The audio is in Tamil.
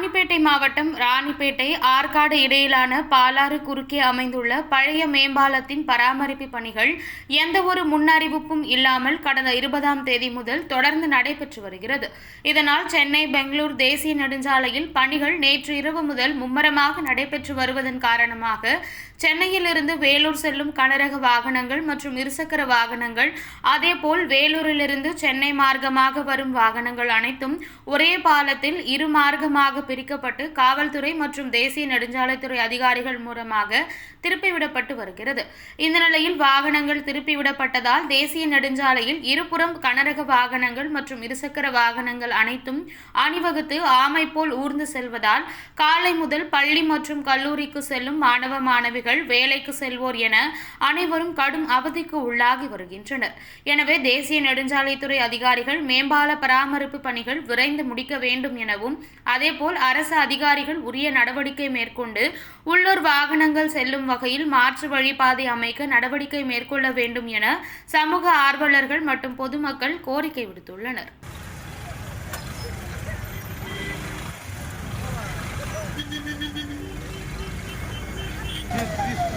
ராணிப்பேட்டை மாவட்டம் ராணிப்பேட்டை ஆற்காடு இடையிலான பாலாறு குறுக்கே அமைந்துள்ள பழைய மேம்பாலத்தின் பராமரிப்பு பணிகள் எந்தவொரு முன்னறிவிப்பும் இல்லாமல் கடந்த இருபதாம் தேதி முதல் தொடர்ந்து நடைபெற்று வருகிறது. இதனால் சென்னை பெங்களூர் தேசிய நெடுஞ்சாலையில் பணிகள் நேற்று இரவு முதல் மும்மரமாக நடைபெற்று வருவதன் காரணமாக சென்னையிலிருந்து வேலூர் செல்லும் கனரக வாகனங்கள் மற்றும் இருசக்கர வாகனங்கள் அதேபோல் வேலூரிலிருந்து சென்னை மார்க்கமாக வரும் வாகனங்கள் அனைத்தும் ஒரே பாலத்தில் இரு மார்க்கமாக பிரிக்கப்பட்டு காவல்துறை மற்றும் தேசிய நெடுஞ்சாலைத்துறை அதிகாரிகள் மூலமாக திருப்பிவிடப்பட்டு வருகிறது. இந்த நிலையில் வாகனங்கள் திருப்பிவிடப்பட்டதால் தேசிய நெடுஞ்சாலையில் இருபுறம் கனரக வாகனங்கள் மற்றும் இருசக்கர வாகனங்கள் அனைத்தும் அணிவகுத்து ஆமை போல் ஊர்ந்து செல்வதால் காலை முதல் பள்ளி மற்றும் கல்லூரிக்கு செல்லும் மாணவ மாணவிகள் வேலைக்கு செல்வோர் என அனைவரும் கடும் அவதிக்கு உள்ளாகி வருகின்றனர். எனவே தேசிய நெடுஞ்சாலைத்துறை அதிகாரிகள் மேம்பால பராமரிப்பு பணிகள் விரைந்து முடிக்க வேண்டும் எனவும் அதேபோல் அரசு அதிகாரிகள் உரிய நடவடிக்கை மேற்கொண்டு உள்ளூர் வாகனங்கள் செல்லும் வகையில் மாற்று வழிபாதை அமைக்க நடவடிக்கை மேற்கொள்ள வேண்டும் என சமூக ஆர்வலர்கள் மற்றும் பொதுமக்கள் கோரிக்கை விடுத்துள்ளனர் This, please.